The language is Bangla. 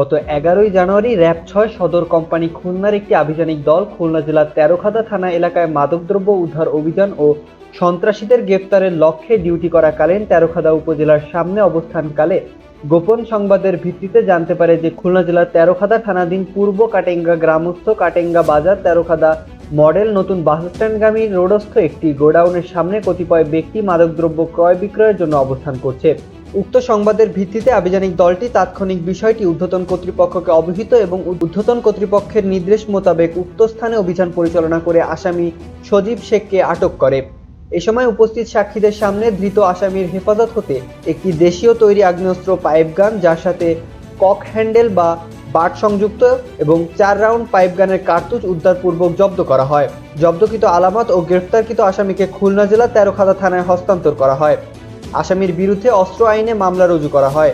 গত এগারোই জানুয়ারি র্যাব ছয় সদর কোম্পানি খুলনার একটি আভিযানিক দল খুলনা জেলার তেরোখাদা থানা এলাকায় মাদকদ্রব্য উদ্ধার অভিযান ও সন্ত্রাসীদের গ্রেফতারের লক্ষ্যে ডিউটি করাকালীন তেরোখাদা উপজেলার সামনে অবস্থানকালে গোপন সংবাদের ভিত্তিতে জানতে পারে যে খুলনা জেলার তেরোখাদা থানাধীন পূর্ব কাটেঙ্গা গ্রামস্থ কাটেঙ্গা বাজার তেরোখাদা মডেল নতুন বাসস্ট্যান্ডগামী রোডস্থ একটি গোডাউনের সামনে কতিপয় ব্যক্তি মাদকদ্রব্য ক্রয় বিক্রয়ের জন্য অবস্থান করছে। উক্ত সংবাদের ভিত্তিতে আভিযানিক দলটি তাৎক্ষণিক বিষয়টি ঊর্ধ্বতন কর্তৃপক্ষকে অবহিত এবং ঊর্ধ্বতন কর্তৃপক্ষের নির্দেশ মোতাবেক উক্ত স্থানে অভিযান পরিচালনা করে আসামি সজীব শেখকে আটক করে। এ সময় উপস্থিত সাক্ষীদের সামনে ধৃত আসামির হেফাজত হতে একটি দেশীয় তৈরি আগ্নেয়াস্ত্র পাইপ গান, যার সাথে কক হ্যান্ডেল বা বাট সংযুক্ত এবং চার রাউন্ড পাইপ গানের কার্তুজ উদ্ধারপূর্বক জব্দ করা হয়। জব্দকৃত আলামত ও গ্রেফতারকৃত আসামিকে খুলনা জেলা তেরোখাদা থানায় হস্তান্তর করা হয়। আসামির বিরুদ্ধে অস্ত্র আইনে মামলা রুজু করা হয়।